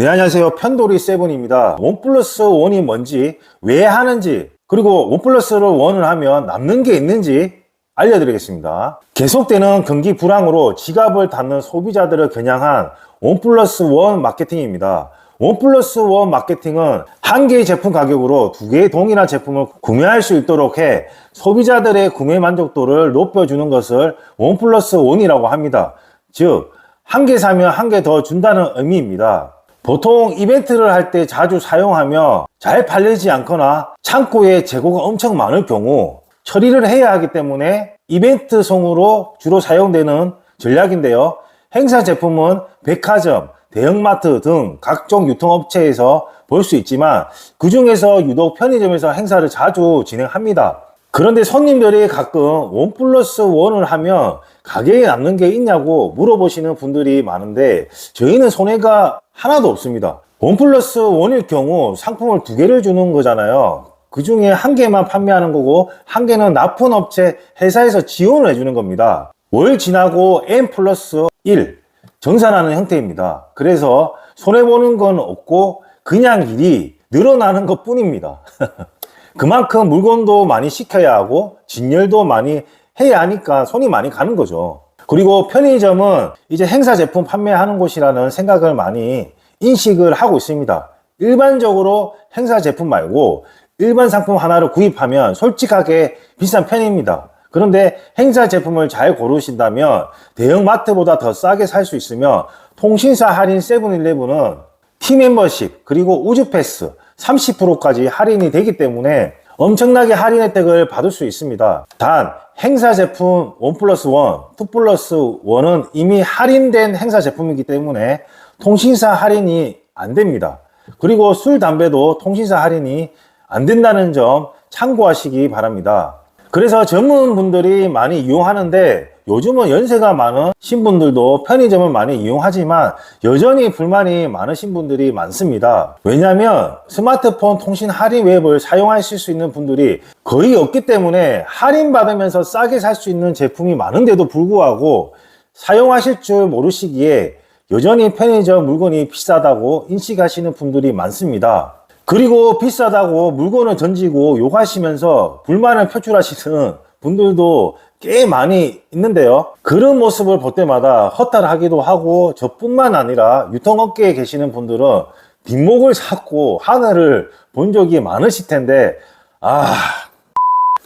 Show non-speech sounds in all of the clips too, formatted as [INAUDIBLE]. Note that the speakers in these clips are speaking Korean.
네, 안녕하세요. 편돌이 세븐입니다. 원 플러스 원이 뭔지, 왜 하는지, 그리고 원 플러스를 원을 하면 남는 게 있는지 알려드리겠습니다. 계속되는 경기 불황으로 지갑을 닫는 소비자들을 겨냥한 원 플러스 원 마케팅입니다. 원 플러스 원 마케팅은 한 개의 제품 가격으로 두 개의 동일한 제품을 구매할 수 있도록 해 소비자들의 구매 만족도를 높여주는 것을 원 플러스 원이라고 합니다. 즉, 한 개 사면 한 개 더 준다는 의미입니다. 보통 이벤트를 할 때 자주 사용하며 잘 팔리지 않거나 창고에 재고가 엄청 많을 경우 처리를 해야 하기 때문에 이벤트성으로 주로 사용되는 전략인데요. 행사 제품은 백화점, 대형마트 등 각종 유통업체에서 볼 수 있지만 그 중에서 유독 편의점에서 행사를 자주 진행합니다. 그런데 손님들이 가끔 원 플러스 원을 하면 가게에 남는 게 있냐고 물어보시는 분들이 많은데 저희는 손해가 하나도 없습니다. 원 플러스 원일 경우 상품을 두 개를 주는 거잖아요. 그 중에 한 개만 판매하는 거고 한 개는 납품 업체 회사에서 지원을 해주는 겁니다. 월 지나고 N 플러스 1 정산하는 형태입니다. 그래서 손해보는 건 없고 그냥 일이 늘어나는 것 뿐입니다. [LAUGHS] 그만큼 물건도 많이 시켜야 하고 진열도 많이 해야 하니까 손이 많이 가는 거죠. 그리고 편의점은 이제 행사 제품 판매하는 곳이라는 생각을 많이 인식을 하고 있습니다. 일반적으로 행사 제품 말고 일반 상품 하나를 구입하면 솔직하게 비싼 편입니다. 그런데 행사 제품을 잘 고르신다면 대형 마트보다 더 싸게 살 수 있으며 통신사 할인 세븐일레븐은 티 멤버십 그리고 우주 패스 30%까지 할인이 되기 때문에 엄청나게 할인 혜택을 받을 수 있습니다. 단 행사 제품 1 플러스 1, 2 플러스 1은 이미 할인된 행사 제품이기 때문에 통신사 할인이 안 됩니다. 그리고 술, 담배도 통신사 할인이 안 된다는 점 참고하시기 바랍니다. 그래서 젊은 분들이 많이 이용하는데 요즘은 연세가 많으신 분들도 편의점을 많이 이용하지만 여전히 불만이 많으신 분들이 많습니다. 왜냐하면 스마트폰 통신 할인 웹을 사용하실 수 있는 분들이 거의 없기 때문에 할인 받으면서 싸게 살 수 있는 제품이 많은데도 불구하고 사용하실 줄 모르시기에 여전히 편의점 물건이 비싸다고 인식하시는 분들이 많습니다. 그리고 비싸다고 물건을 던지고 욕하시면서 불만을 표출하시는 분들도 꽤 많이 있는데요. 그런 모습을 볼 때마다 허탈하기도 하고 저뿐만 아니라 유통업계에 계시는 분들은 뒷목을 잡고 하늘을 본 적이 많으실 텐데 아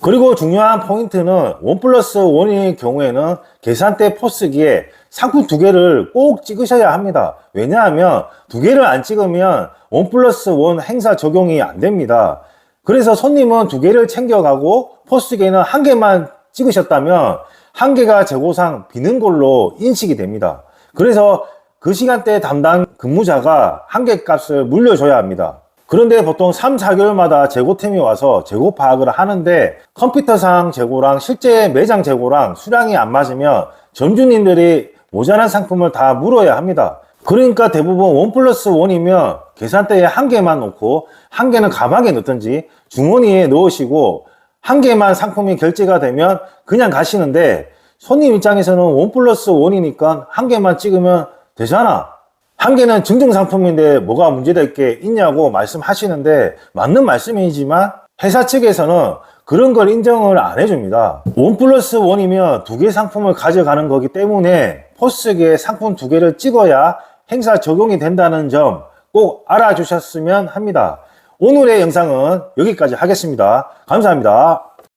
그리고 중요한 포인트는 원 플러스 원의 경우에는 계산대 포스기에 상품 두 개를 꼭 찍으셔야 합니다. 왜냐하면 두 개를 안 찍으면 원 플러스 원 행사 적용이 안 됩니다. 그래서 손님은 두 개를 챙겨가고 포스기에는 한 개만 찍으셨다면 한 개가 재고상 비는 걸로 인식이 됩니다. 그래서 그 시간대 담당 근무자가 한 개 값을 물려줘야 합니다. 그런데 보통 3, 4개월마다 재고템이 와서 재고 파악을 하는데 컴퓨터상 재고랑 실제 매장 재고랑 수량이 안 맞으면 점주님들이 모자란 상품을 다 물어야 합니다. 그러니까 대부분 원 플러스 원이면 계산대에 한 개만 놓고 한 개는 가방에 넣든지 주머니에 넣으시고 한 개만 상품이 결제가 되면 그냥 가시는데 손님 입장에서는 원 플러스 원이니까 한 개만 찍으면 되잖아. 한 개는 증정 상품인데 뭐가 문제될 게 있냐고 말씀하시는데 맞는 말씀이지만 회사 측에서는 그런 걸 인정을 안 해줍니다. 원 플러스 원이면 두 개 상품을 가져가는 거기 때문에 포스기에 상품 두 개를 찍어야 행사 적용이 된다는 점 꼭 알아주셨으면 합니다. 오늘의 영상은 여기까지 하겠습니다. 감사합니다.